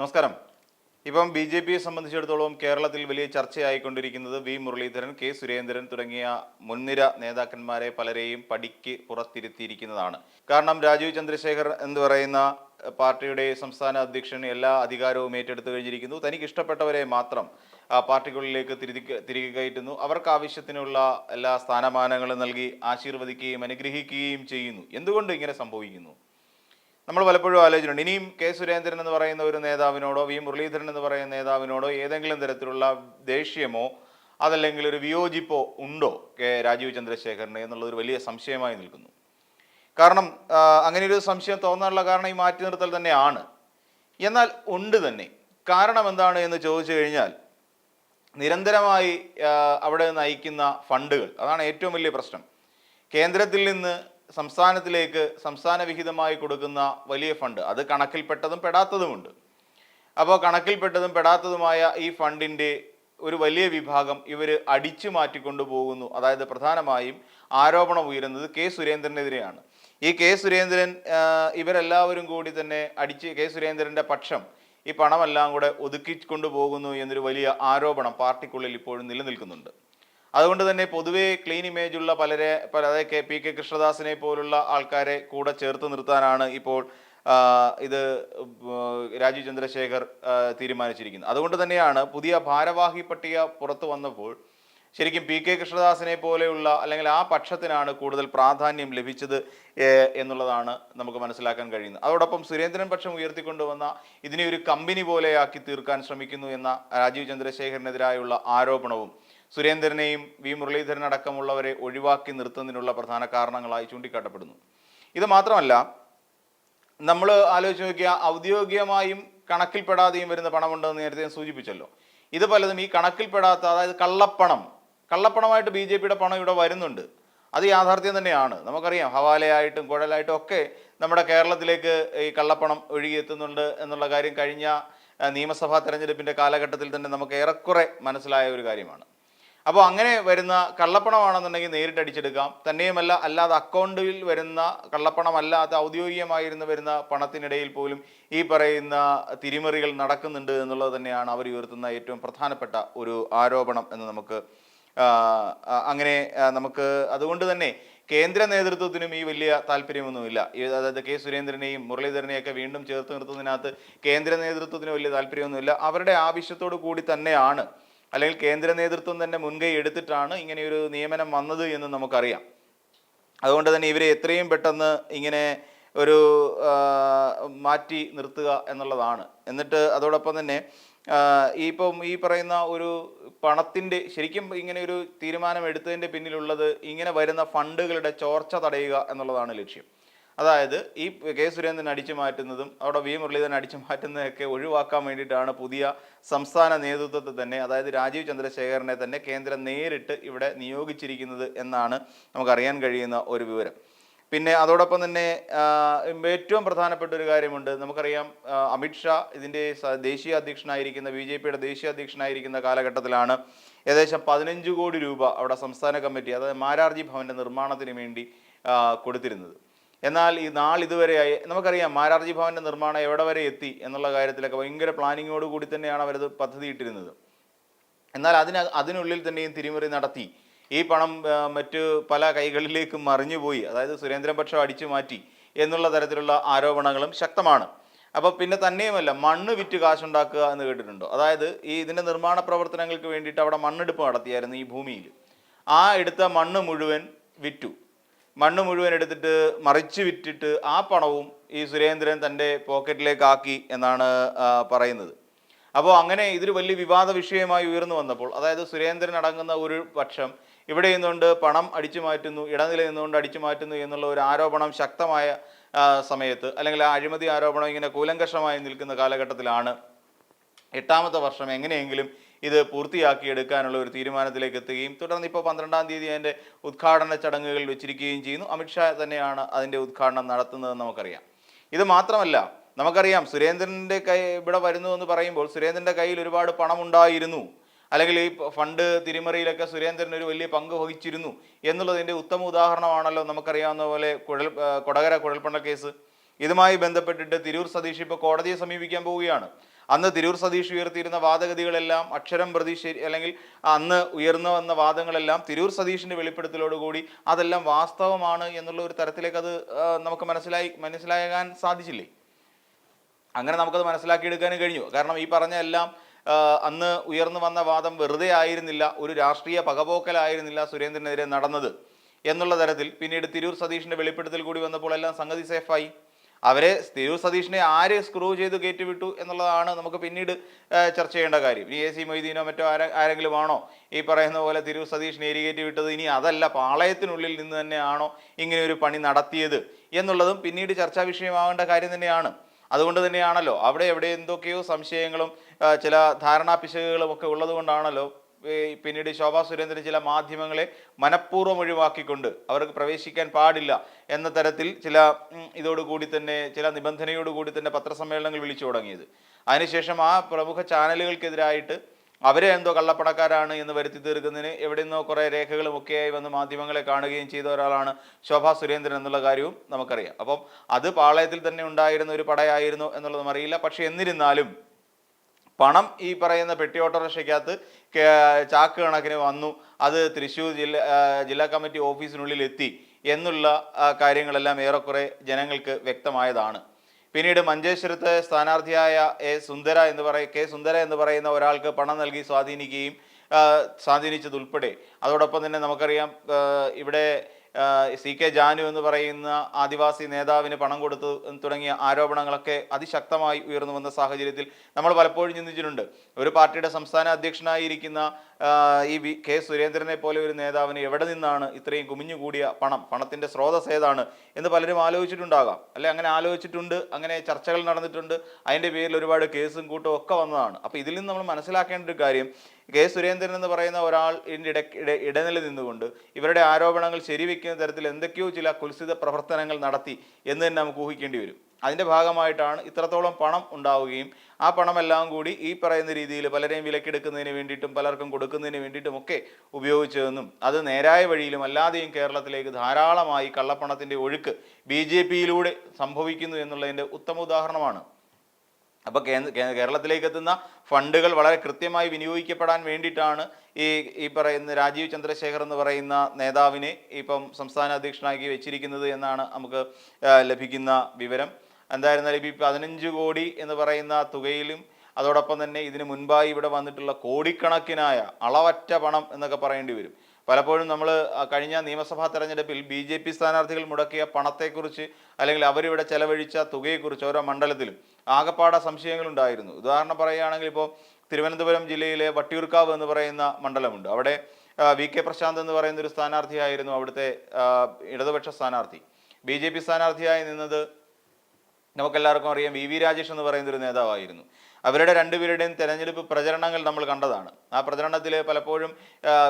നമസ്കാരം. ഇപ്പം B J പിയെ സംബന്ധിച്ചിടത്തോളം കേരളത്തിൽ വലിയ ചർച്ചയായിക്കൊണ്ടിരിക്കുന്നത് വി മുരളീധരൻ കെ സുരേന്ദ്രൻ തുടങ്ങിയ മുൻനിര നേതാക്കന്മാരെ പലരെയും പടിക്ക് പുറത്തിരുത്തിയിരിക്കുന്നതാണ്. കാരണം രാജീവ് ചന്ദ്രശേഖർ എന്ന് പറയുന്ന പാർട്ടിയുടെ സംസ്ഥാന അധ്യക്ഷൻ എല്ലാ അധികാരവും ഏറ്റെടുത്തു കഴിഞ്ഞിരിക്കുന്നു. തനിക്ക് ഇഷ്ടപ്പെട്ടവരെ മാത്രം ആ പാർട്ടിക്കുള്ളിലേക്ക് തിരികെ തിരികെ കയറ്റുന്നു. അവർക്ക് ആവശ്യത്തിനുള്ള എല്ലാ സ്ഥാനമാനങ്ങളും നൽകി ആശീർവദിക്കുകയും അനുഗ്രഹിക്കുകയും ചെയ്യുന്നു. എന്തുകൊണ്ട് ഇങ്ങനെ സംഭവിക്കുന്നു? നമ്മൾ പലപ്പോഴും ആലോചിച്ചിട്ടുണ്ട്. ഇനിയും കെ സുരേന്ദ്രൻ എന്ന് പറയുന്ന ഒരു നേതാവിനോടോ വി. മുരളീധരൻ എന്ന് പറയുന്ന നേതാവിനോടോ ഏതെങ്കിലും തരത്തിലുള്ള ദേഷ്യമോ അതല്ലെങ്കിൽ ഒരു വിയോജിപ്പോ ഉണ്ടോ കെ രാജീവ് ചന്ദ്രശേഖരന് എന്നുള്ളൊരു വലിയ സംശയമായി നിൽക്കുന്നു. കാരണം അങ്ങനെ ഒരു സംശയം തോന്നാനുള്ള കാരണം ഈ മാറ്റി നിർത്തൽ തന്നെയാണ്. എന്നാൽ ഉണ്ട് തന്നെ. കാരണം എന്താണ് എന്ന് ചോദിച്ചു കഴിഞ്ഞാൽ നിരന്തരമായി അവിടെ നയിക്കുന്ന ഫണ്ടുകൾ അതാണ് ഏറ്റവും വലിയ പ്രശ്നം. കേന്ദ്രത്തിൽ നിന്ന് സംസ്ഥാനത്തിലേക്ക് സംസ്ഥാന വിഹിതമായി കൊടുക്കുന്ന വലിയ ഫണ്ട്. അത് കണക്കിൽപ്പെട്ടതും പെടാത്തതുമുണ്ട്. അപ്പോൾ കണക്കിൽപ്പെട്ടതും പെടാത്തതുമായ ഈ ഫണ്ടിന്റെ ഒരു വലിയ വിഭാഗം ഇവർ അടിച്ചു മാറ്റിക്കൊണ്ടു പോകുന്നു. അതായത് പ്രധാനമായും ആരോപണം ഉയരുന്നത് കെ സുരേന്ദ്രനെതിരെയാണ്. ഈ കെ സുരേന്ദ്രൻ ഇവരെല്ലാവരും കൂടി തന്നെ അടിച്ച് കെ സുരേന്ദ്രന്റെ പക്ഷം ഈ പണമെല്ലാം കൂടെ ഒതുക്കിക്കൊണ്ടു പോകുന്നു എന്നൊരു വലിയ ആരോപണം പാർട്ടിക്കുള്ളിൽ ഇപ്പോഴും നിലനിൽക്കുന്നുണ്ട്. അതുകൊണ്ട് തന്നെ പൊതുവേ ക്ലീൻ ഇമേജ് ഉള്ള പലരെ പല പി കെ കൃഷ്ണദാസിനെ പോലുള്ള ആൾക്കാരെ കൂടെ ചേർത്ത് നിർത്താനാണ് ഇപ്പോൾ ഇത് രാജീവ് ചന്ദ്രശേഖർ തീരുമാനിച്ചിരിക്കുന്നത്. അതുകൊണ്ട് തന്നെയാണ് പുതിയ ഭാരവാഹി പട്ടിക പുറത്തു വന്നപ്പോൾ ശരിക്കും പി കെ കൃഷ്ണദാസിനെ പോലെയുള്ള അല്ലെങ്കിൽ ആ പക്ഷത്തിനാണ് കൂടുതൽ പ്രാധാന്യം ലഭിച്ചത് എന്നുള്ളതാണ് നമുക്ക് മനസ്സിലാക്കാൻ കഴിയുന്നത്. അതോടൊപ്പം സുരേന്ദ്രൻ പക്ഷം ഉയർത്തിക്കൊണ്ടുവന്ന ഇതിനെ ഒരു കമ്പനി പോലെയാക്കി തീർക്കാൻ ശ്രമിക്കുന്നു എന്ന രാജീവ് ചന്ദ്രശേഖരനെതിരായുള്ള ആരോപണവും സുരേന്ദ്രനെയും വി മുരളീധരൻ അടക്കമുള്ളവരെ ഒഴിവാക്കി നിർത്തുന്നതിനുള്ള പ്രധാന കാരണങ്ങളായി ചൂണ്ടിക്കാട്ടപ്പെടുന്നു. ഇത് മാത്രമല്ല നമ്മൾ ആലോചിച്ച് നോക്കിയാൽ ഔദ്യോഗികമായും കണക്കിൽപ്പെടാതെയും വരുന്ന പണമുണ്ടെന്ന് നേരത്തെ സൂചിപ്പിച്ചല്ലോ. ഇത് പലതും ഈ കണക്കിൽപ്പെടാത്ത അതായത് കള്ളപ്പണം കള്ളപ്പണമായിട്ട് ബി ജെ പിയുടെ പണം ഇവിടെ വരുന്നുണ്ട്. അത് യാഥാർത്ഥ്യം തന്നെയാണ്. നമുക്കറിയാം ഹവാലയായിട്ടും കുഴലായിട്ടും ഒക്കെ നമ്മുടെ കേരളത്തിലേക്ക് ഈ കള്ളപ്പണം ഒഴുകിയെത്തുന്നുണ്ട് എന്നുള്ള കാര്യം കഴിഞ്ഞ നിയമസഭാ തെരഞ്ഞെടുപ്പിന്റെ കാലഘട്ടത്തിൽ തന്നെ നമുക്ക് ഏറെക്കുറെ മനസ്സിലായ ഒരു കാര്യമാണ്. അപ്പോൾ അങ്ങനെ വരുന്ന കള്ളപ്പണമാണെന്നുണ്ടെങ്കിൽ നേരിട്ട് അടിച്ചെടുക്കാം. തന്നെയുമല്ല അല്ലാതെ അക്കൗണ്ടിൽ വരുന്ന കള്ളപ്പണമല്ലാത്ത ഔദ്യോഗികമായിരുന്നു വരുന്ന പണത്തിനിടയിൽ പോലും ഈ പറയുന്ന തിരിമറികൾ നടക്കുന്നുണ്ട് എന്നുള്ളത് തന്നെയാണ് അവർ ഉയർത്തുന്ന ഏറ്റവും പ്രധാനപ്പെട്ട ഒരു ആരോപണം എന്ന് നമുക്ക് അങ്ങനെ നമുക്ക് അതുകൊണ്ട് തന്നെ കേന്ദ്ര നേതൃത്വത്തിനും ഈ വലിയ താല്പര്യമൊന്നുമില്ല. അതായത് കെ സുരേന്ദ്രനെയും മുരളീധരനെയൊക്കെ വീണ്ടും ചേർത്ത് നിർത്തുന്നതിനകത്ത് കേന്ദ്ര നേതൃത്വത്തിന് വലിയ താല്പര്യമൊന്നുമില്ല. അവരുടെ ആവശ്യത്തോടു കൂടി തന്നെയാണ് അല്ലെങ്കിൽ കേന്ദ്ര നേതൃത്വം തന്നെ മുൻകൈ എടുത്തിട്ടാണ് ഇങ്ങനെയൊരു നിയമനം വന്നത് എന്ന് നമുക്കറിയാം. അതുകൊണ്ട് തന്നെ ഇവരെ എത്രയും പെട്ടെന്ന് ഇങ്ങനെ ഒരു മാറ്റി നിർത്തുക എന്നുള്ളതാണ്. എന്നിട്ട് അതോടൊപ്പം തന്നെ ഇപ്പം ഈ പറയുന്ന ഒരു പണത്തിന്റെ ശരിക്കും ഇങ്ങനെ ഒരു തീരുമാനം എടുത്തതിന്റെ പിന്നിലുള്ളത് ഇങ്ങനെ വരുന്ന ഫണ്ടുകളുടെ ചോർച്ച തടയുക എന്നുള്ളതാണ് ലക്ഷ്യം. അതായത് ഈ കെ സുരേന്ദ്രൻ അടിച്ചു മാറ്റുന്നതും അവിടെ വി മുരളീധരൻ അടിച്ചു മാറ്റുന്നതൊക്കെ ഒഴിവാക്കാൻ വേണ്ടിയിട്ടാണ് പുതിയ സംസ്ഥാന നേതൃത്വത്തെ തന്നെ അതായത് രാജീവ് ചന്ദ്രശേഖരനെ തന്നെ കേന്ദ്രം നേരിട്ട് ഇവിടെ നിയോഗിച്ചിരിക്കുന്നത് എന്നാണ് നമുക്കറിയാൻ കഴിയുന്ന ഒരു വിവരം. പിന്നെ അതോടൊപ്പം തന്നെ ഏറ്റവും പ്രധാനപ്പെട്ട ഒരു കാര്യമുണ്ട്. നമുക്കറിയാം അമിത്ഷാ ഇതിന്റെ ദേശീയ അധ്യക്ഷനായിരിക്കുന്ന ബി ജെ പിയുടെ ദേശീയ അധ്യക്ഷനായിരിക്കുന്ന കാലഘട്ടത്തിലാണ് ഏകദേശം പതിനഞ്ച് കോടി രൂപ അവിടെ സംസ്ഥാന കമ്മിറ്റി അതായത് മാരാർജി ഭവന്റെ നിർമ്മാണത്തിന് വേണ്ടി കൊടുത്തിരുന്നത്. എന്നാൽ ഈ നാളിതുവരെയായി നമുക്കറിയാം മാരാർജി ഭവന്റെ നിർമ്മാണം എവിടെ വരെ എത്തി എന്നുള്ള കാര്യത്തിലൊക്കെ ഭയങ്കര പ്ലാനിങ്ങോട് കൂടി തന്നെയാണ് അവരത് പദ്ധതിയിട്ടിരുന്നത്. എന്നാൽ അതിന് അതിനുള്ളിൽ തന്നെയും തിരിമറി നടത്തി. ഈ പണം മറ്റ് പല കൈകളിലേക്കും മറിഞ്ഞുപോയി. അതായത് സുരേന്ദ്രൻ പക്ഷം അടിച്ചു മാറ്റി എന്നുള്ള തരത്തിലുള്ള ആരോപണങ്ങളും ശക്തമാണ്. അപ്പോൾ പിന്നെ തന്നെയുമല്ല മണ്ണ് വിറ്റ് കാശുണ്ടാക്കുക എന്ന് കേട്ടിട്ടുണ്ടോ? അതായത് ഈ ഇതിന്റെ നിർമ്മാണ പ്രവർത്തനങ്ങൾക്ക് വേണ്ടിയിട്ട് അവിടെ മണ്ണെടുപ്പ് നടത്തിയായിരുന്നു ഈ ഭൂമിയിൽ. ആ എടുത്ത മണ്ണ് മുഴുവൻ വിറ്റു. മണ്ണ് മുഴുവൻ എടുത്തിട്ട് മറിച്ച് വിറ്റിട്ട് ആ പണവും ഈ സുരേന്ദ്രൻ തന്റെ പോക്കറ്റിലേക്കാക്കി എന്നാണ് പറയുന്നത്. അപ്പോൾ അങ്ങനെ ഇതൊരു വലിയ വിവാദ വിഷയമായി ഉയർന്നു വന്നപ്പോൾ അതായത് സുരേന്ദ്രൻ അടങ്ങുന്ന ഒരു പക്ഷം ഇവിടെ നിന്നുകൊണ്ട് പണം അടിച്ചു മാറ്റുന്നു ഇടനില നിന്നുകൊണ്ട് അടിച്ചു മാറ്റുന്നു എന്നുള്ള ഒരു ആരോപണം ശക്തമായ സമയത്ത് അല്ലെങ്കിൽ ആ അഴിമതി ആരോപണം ഇങ്ങനെ കൂലങ്കഷമായി നിൽക്കുന്ന കാലഘട്ടത്തിലാണ് എട്ടാമത്തെ വർഷം എങ്ങനെയെങ്കിലും ഇത് പൂർത്തിയാക്കിയെടുക്കാനുള്ള ഒരു തീരുമാനത്തിലേക്ക് എത്തുകയും തുടർന്ന് ഇപ്പോൾ പന്ത്രണ്ടാം തീയതി അതിന്റെ ഉദ്ഘാടന ചടങ്ങുകൾ വെച്ചിരിക്കുകയും ചെയ്യുന്നു. അമിത്ഷാ തന്നെയാണ് അതിന്റെ ഉദ്ഘാടനം നടത്തുന്നതെന്ന് നമുക്കറിയാം. ഇത് മാത്രമല്ല നമുക്കറിയാം സുരേന്ദ്രന്റെ കൈ ഇവിടെ വരുന്നു എന്ന് പറയുമ്പോൾ സുരേന്ദ്രന്റെ കയ്യിൽ ഒരുപാട് പണമുണ്ടായിരുന്നു. അല്ലെങ്കിൽ ഈ ഫണ്ട് തിരിമറിയിലൊക്കെ സുരേന്ദ്രൻ ഒരു വലിയ പങ്ക് വഹിച്ചിരുന്നു എന്നുള്ളതിന്റെ ഉത്തമ ഉദാഹരണമാണല്ലോ നമുക്കറിയാവുന്ന പോലെ കുഴൽ കൊടകര കുഴൽപ്പണ കേസ്. ഇതുമായി ബന്ധപ്പെട്ടിട്ട് തിരൂർ സതീഷ് ഇപ്പോൾ കോടതിയെ സമീപിക്കാൻ പോവുകയാണ്. അന്ന് തിരൂർ സതീഷ് ഉയർത്തിയിരുന്ന വാദഗതികളെല്ലാം അക്ഷരം പ്രതി അല്ലെങ്കിൽ അന്ന് ഉയർന്നു വന്ന വാദങ്ങളെല്ലാം തിരൂർ സതീഷിന്റെ വെളിപ്പെടുത്തലോടുകൂടി അതെല്ലാം വാസ്തവമാണ് എന്നുള്ള ഒരു തരത്തിലേക്ക് അത് നമുക്ക് മനസ്സിലായി മനസ്സിലാകാൻ സാധിച്ചില്ലേ? അങ്ങനെ നമുക്കത് മനസ്സിലാക്കിയെടുക്കാനും കഴിഞ്ഞു. കാരണം ഈ പറഞ്ഞ എല്ലാം അന്ന് ഉയർന്നു വന്ന വാദം വെറുതെ ആയിരുന്നില്ല ഒരു രാഷ്ട്രീയ പകപോക്കലായിരുന്നില്ല സുരേന്ദ്രനെതിരെ നടന്നത്. എന്നുള്ള തരത്തിൽ പിന്നീട് തിരൂർ സതീഷിന്റെ വെളിപ്പെടുത്തൽ കൂടി വന്നപ്പോൾ എല്ലാം സംഗതി സേഫായി അവരെ തിരൂർ സതീഷിനെ ആര് സ്ക്രൂ ചെയ്ത് കയറ്റിവിട്ടു എന്നുള്ളതാണ് നമുക്ക് പിന്നീട് ചർച്ച ചെയ്യേണ്ട കാര്യം. ഇനി എ സി മൊയ്തീനോ മറ്റോ ആരെ ആരെങ്കിലും ആണോ ഈ പറയുന്ന പോലെ തിരൂർ സതീഷിനെ എരികേറ്റി വിട്ടത് ഇനി അതല്ല പാളയത്തിനുള്ളിൽ നിന്ന് തന്നെയാണോ ഇങ്ങനെ ഒരു പണി നടത്തിയത് എന്നുള്ളതും പിന്നീട് ചർച്ചാ വിഷയമാകേണ്ട കാര്യം തന്നെയാണ്. അതുകൊണ്ട് തന്നെയാണല്ലോ. അവിടെ എവിടെ എന്തൊക്കെയോ സംശയങ്ങളും ചില ധാരണാപിശകുകളും ഒക്കെ ഉള്ളത് കൊണ്ടാണല്ലോ പിന്നീട് ശോഭാ സുരേന്ദ്രൻ ചില മാധ്യമങ്ങളെ മനഃപൂർവം ഒഴിവാക്കിക്കൊണ്ട് അവർക്ക് പ്രവേശിക്കാൻ പാടില്ല എന്ന തരത്തിൽ ചില ഇതോടുകൂടി തന്നെ ചില നിബന്ധനയോടുകൂടി തന്നെ പത്രസമ്മേളനങ്ങൾ വിളിച്ചു തുടങ്ങിയത്. അതിനുശേഷം ആ പ്രമുഖ ചാനലുകൾക്കെതിരായിട്ട് അവരെ എന്തോ കള്ളപ്പണക്കാരാണ് എന്ന് വരുത്തി തീർക്കുന്നതിന് എവിടെ നിന്നോ കുറേ രേഖകളും ഒക്കെയായി വന്ന് മാധ്യമങ്ങളെ കാണുകയും ചെയ്ത ഒരാളാണ് ശോഭാ സുരേന്ദ്രൻ എന്നുള്ള കാര്യവും നമുക്കറിയാം. അപ്പം അത് പാളയത്തിൽ തന്നെ ഉണ്ടായിരുന്ന ഒരു പടയായിരുന്നു എന്നുള്ളതും അറിയില്ല. പക്ഷേ എന്നിരുന്നാലും പണം ഈ പറയുന്ന പെട്ടി ഓട്ടോറിക്ഷയ്ക്കകത്ത് ചാക്ക് കണക്കിന് വന്നു. അത് തൃശ്ശൂർ ജില്ല ജില്ലാ കമ്മിറ്റി ഓഫീസിനുള്ളിൽ എത്തി എന്നുള്ള കാര്യങ്ങളെല്ലാം ഏറെക്കുറെ ജനങ്ങൾക്ക് വ്യക്തമായതാണ്. പിന്നീട് മഞ്ചേശ്വരത്ത് സ്ഥാനാർത്ഥിയായ എ സുന്ദര എന്ന് പറയ കെ സുന്ദര എന്ന് പറയുന്ന ഒരാൾക്ക് പണം നൽകി സ്വാധീനിക്കുകയും സ്വാധീനിച്ചതുൾപ്പെടെ. അതോടൊപ്പം തന്നെ നമുക്കറിയാം ഇവിടെ സി കെ ജാനു എന്ന് പറയുന്ന ആദിവാസി നേതാവിന് പണം കൊടുത്തു തുടങ്ങിയ ആരോപണങ്ങളൊക്കെ അതിശക്തമായി ഉയർന്നു വന്ന സാഹചര്യത്തിൽ നമ്മൾ പലപ്പോഴും ചിന്തിച്ചിട്ടുണ്ട്. ഒരു പാർട്ടിയുടെ സംസ്ഥാന അധ്യക്ഷനായിരിക്കുന്ന ഈ വി കെ സുരേന്ദ്രനെ പോലെ ഒരു നേതാവിന് എവിടെ നിന്നാണ് ഇത്രയും കുമിഞ്ഞുകൂടിയ പണം പണത്തിന്റെ സ്രോതസ് ഏതാണ് എന്ന് പലരും ആലോചിച്ചിട്ടുണ്ടാകാം. അല്ലെ അങ്ങനെ ആലോചിച്ചിട്ടുണ്ട് അങ്ങനെ ചർച്ചകൾ നടന്നിട്ടുണ്ട്. അതിന്റെ പേരിൽ ഒരുപാട് കേസും കൂട്ടും ഒക്കെ വന്നതാണ്. അപ്പോൾ ഇതിൽ നിന്ന് നമ്മൾ മനസ്സിലാക്കേണ്ട ഒരു കാര്യം കെ സുരേന്ദ്രൻ എന്ന് പറയുന്ന ഒരാൾ ഇതിന്റെ ഇട ഇട ഇടനില നിന്നുകൊണ്ട് ഇവരുടെ ആരോപണങ്ങൾ ശരിവെക്കുന്ന തരത്തിൽ എന്തൊക്കെയോ ചില കുൽസിത പ്രവർത്തനങ്ങൾ നടത്തി എന്ന് തന്നെ നമുക്ക് ഊഹിക്കേണ്ടി വരും. അതിന്റെ ഭാഗമായിട്ടാണ് ഇത്രത്തോളം പണം ഉണ്ടാവുകയും ആ പണമെല്ലാം കൂടി ഈ പറയുന്ന രീതിയിൽ പലരെയും വിലക്കെടുക്കുന്നതിന് വേണ്ടിയിട്ടും പലർക്കും കൊടുക്കുന്നതിന് വേണ്ടിയിട്ടും ഒക്കെ ഉപയോഗിച്ചതെന്നും അത് നേരായ വഴിയിലും അല്ലാതെയും കേരളത്തിലേക്ക് ധാരാളമായി കള്ളപ്പണത്തിന്റെ ഒഴുക്ക് ബി ജെ പിയിലൂടെ സംഭവിക്കുന്നു എന്നുള്ളതിന്റെ ഉത്തമ ഉദാഹരണമാണ്. അപ്പോൾ കേരളത്തിലേക്ക് എത്തുന്ന ഫണ്ടുകൾ വളരെ കൃത്യമായി വിനിയോഗിക്കപ്പെടാൻ വേണ്ടിയിട്ടാണ് ഈ ഈ പറയുന്ന രാജീവ് ചന്ദ്രശേഖർ എന്ന് പറയുന്ന നേതാവിനെ ഇപ്പം സംസ്ഥാന അധ്യക്ഷനാക്കി വെച്ചിരിക്കുന്നത് എന്നാണ് നമുക്ക് ലഭിക്കുന്ന വിവരം. എന്തായിരുന്നാലും ഈ പതിനഞ്ച് കോടി എന്ന് പറയുന്ന തുകയിലും അതോടൊപ്പം തന്നെ ഇതിന് മുൻപായി ഇവിടെ വന്നിട്ടുള്ള കോടിക്കണക്കിനായ അളവറ്റ പണം എന്നൊക്കെ പറയേണ്ടി വരും. പലപ്പോഴും നമ്മൾ കഴിഞ്ഞ നിയമസഭാ തെരഞ്ഞെടുപ്പിൽ ബി ജെ പി സ്ഥാനാർത്ഥികൾ മുടക്കിയ പണത്തെക്കുറിച്ച് അല്ലെങ്കിൽ അവരിവിടെ ചെലവഴിച്ച തുകയെക്കുറിച്ച് ഓരോ മണ്ഡലത്തിലും ആകപ്പാട സംശയങ്ങളുണ്ടായിരുന്നു. ഉദാഹരണം പറയുകയാണെങ്കിൽ ഇപ്പോൾ തിരുവനന്തപുരം ജില്ലയിലെ വട്ടിയൂർക്കാവ് എന്ന് പറയുന്ന മണ്ഡലമുണ്ട്. അവിടെ വി കെ പ്രശാന്ത് എന്ന് പറയുന്ന ഒരു സ്ഥാനാർത്ഥിയായിരുന്നു അവിടുത്തെ ഇടതുപക്ഷ സ്ഥാനാർത്ഥി. ബി ജെ പി സ്ഥാനാർത്ഥിയായി നിന്നത് നമുക്കെല്ലാവർക്കും അറിയാം വി വി രാജേഷ് എന്ന് പറയുന്ന ഒരു നേതാവായിരുന്നു. അവരുടെ രണ്ടുപേരുടെയും തെരഞ്ഞെടുപ്പ് പ്രചരണങ്ങൾ നമ്മൾ കണ്ടതാണ്. ആ പ്രചരണത്തിൽ പലപ്പോഴും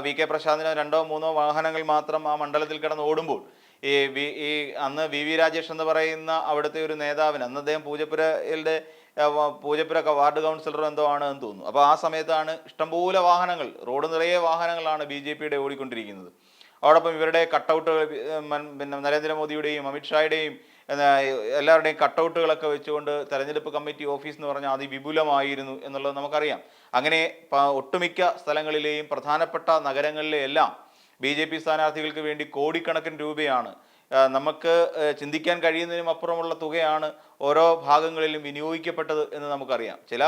വി കെ പ്രശാന്തിന് രണ്ടോ മൂന്നോ വാഹനങ്ങൾ മാത്രം ആ മണ്ഡലത്തിൽ കിടന്ന് ഓടുമ്പോൾ ഈ ഈ അന്ന് വി വി രാജേഷ് എന്ന് പറയുന്ന അവിടുത്തെ ഒരു നേതാവിന് അന്ന് അദ്ദേഹം പൂജപ്പുരയുടെ പൂജപ്പുരൊക്കെ പൂജപ്പുര വാർഡ് കൗൺസിലർ എന്തോ ആണ് എന്ന് തോന്നുന്നു. അപ്പോൾ ആ സമയത്താണ് ഇഷ്ടംപോലെ വാഹനങ്ങൾ റോഡ് നിറയെ വാഹനങ്ങളാണ് ബി ജെ പിയുടെ ഓടിക്കൊണ്ടിരിക്കുന്നത്. അതോടൊപ്പം ഇവരുടെ കട്ടൗട്ടുകൾ പിന്നെ നരേന്ദ്രമോദിയുടെയും അമിത്ഷായുടെയും എല്ലാവരുടെയും കട്ടൗട്ടുകളൊക്കെ വെച്ചുകൊണ്ട് തെരഞ്ഞെടുപ്പ് കമ്മിറ്റി ഓഫീസ് എന്ന് പറഞ്ഞാൽ അതിവിപുലമായിരുന്നു എന്നുള്ളത് നമുക്കറിയാം. അങ്ങനെ ഒട്ടുമിക്ക സ്ഥലങ്ങളിലെയും പ്രധാനപ്പെട്ട നഗരങ്ങളിലെ എല്ലാം ബി ജെ പി സ്ഥാനാർത്ഥികൾക്ക് വേണ്ടി കോടിക്കണക്കിന് രൂപയാണ്. നമുക്ക് ചിന്തിക്കാൻ കഴിയുന്നതിനും അപ്പുറമുള്ള തുകയാണ് ഓരോ ഭാഗങ്ങളിലും വിനിയോഗിക്കപ്പെട്ടത് എന്ന് നമുക്കറിയാം. ചില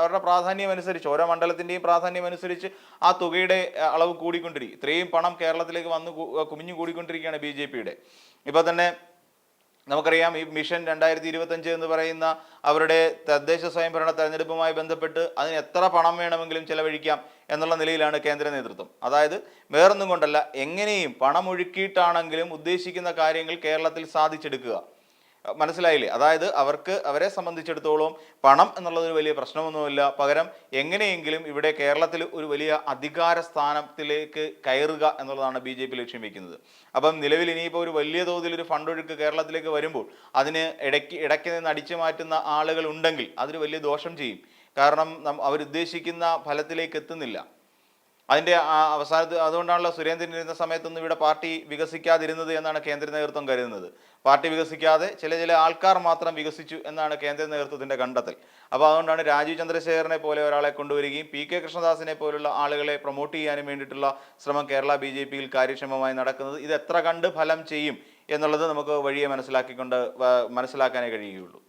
അവരുടെ പ്രാധാന്യം അനുസരിച്ച് ഓരോ മണ്ഡലത്തിന്റെയും പ്രാധാന്യം അനുസരിച്ച് ആ തുകയുടെ അളവ് കൂടിക്കൊണ്ടിരിക്കും. ഇത്രയും പണം കേരളത്തിലേക്ക് വന്ന് കുമിഞ്ഞു കൂടിക്കൊണ്ടിരിക്കുകയാണ് ബി ജെ പിയുടെ. ഇപ്പോൾ തന്നെ നമുക്കറിയാം ഈ മിഷൻ രണ്ടായിരത്തി ഇരുപത്തഞ്ച് എന്ന് പറയുന്ന അവരുടെ തദ്ദേശ സ്വയംഭരണ തെരഞ്ഞെടുപ്പുമായി ബന്ധപ്പെട്ട് അതിന് എത്ര പണം വേണമെങ്കിലും ചെലവഴിക്കാം എന്നുള്ള നിലയിലാണ് കേന്ദ്ര നേതൃത്വം. അതായത് വേറൊന്നും കൊണ്ടല്ല എങ്ങനെയും പണമൊഴുക്കിയിട്ടാണെങ്കിലും ഉദ്ദേശിക്കുന്ന കാര്യങ്ങൾ കേരളത്തിൽ സാധിച്ചെടുക്കുക. മനസ്സിലായില്ലേ? അതായത് അവർക്ക് അവരെ സംബന്ധിച്ചിടത്തോളം പണം എന്നുള്ളതൊരു വലിയ പ്രശ്നമൊന്നുമില്ല. പകരം എങ്ങനെയെങ്കിലും ഇവിടെ കേരളത്തിൽ ഒരു വലിയ അധികാര സ്ഥാനത്തിലേക്ക് കയറുക എന്നുള്ളതാണ് ബി ജെ പി ലക്ഷ്യം വെക്കുന്നത്. അപ്പം നിലവിൽ ഇനിയിപ്പോൾ ഒരു വലിയ തോതിൽ ഒരു ഫണ്ട് ഒഴുക്ക് കേരളത്തിലേക്ക് വരുമ്പോൾ അതിന് ഇടയ്ക്ക് ഇടയ്ക്ക് നിന്ന് അടിച്ചു മാറ്റുന്ന ആളുകൾ ഉണ്ടെങ്കിൽ അതൊരു വലിയ ദോഷം ചെയ്യും. കാരണം അവർ അവരുദ്ദേശിക്കുന്ന ഫലത്തിലേക്ക് എത്തുന്നില്ല. അതിന്റെ ആ അവസാനത്ത് അതുകൊണ്ടാണല്ലോ സുരേന്ദ്രൻ ഇരുന്ന സമയത്തൊന്നും ഇവിടെ പാർട്ടി വികസിക്കാതിരുന്നത് എന്നാണ് കേന്ദ്ര നേതൃത്വം കരുതുന്നത്. പാർട്ടി വികസിക്കാതെ ചില ചില ആൾക്കാർ മാത്രം വികസിച്ചു എന്നാണ് കേന്ദ്ര നേതൃത്വത്തിന്റെ കണ്ടെത്തൽ. അപ്പോൾ അതുകൊണ്ടാണ് രാജീവ് ചന്ദ്രശേഖരനെ പോലെ ഒരാളെ കൊണ്ടുവരികയും പി കെ കൃഷ്ണദാസിനെ പോലുള്ള ആളുകളെ പ്രൊമോട്ട് ചെയ്യാനും വേണ്ടിയിട്ടുള്ള ശ്രമം കേരള ബി ജെ പിയിൽ കാര്യക്ഷമമായി നടക്കുന്നത്. ഇത് എത്ര കണ്ട് ഫലം ചെയ്യും എന്നുള്ളത് നമുക്ക് വഴിയെ മനസ്സിലാക്കിക്കൊണ്ട് മനസ്സിലാക്കാനേ കഴിയുകയുള്ളൂ.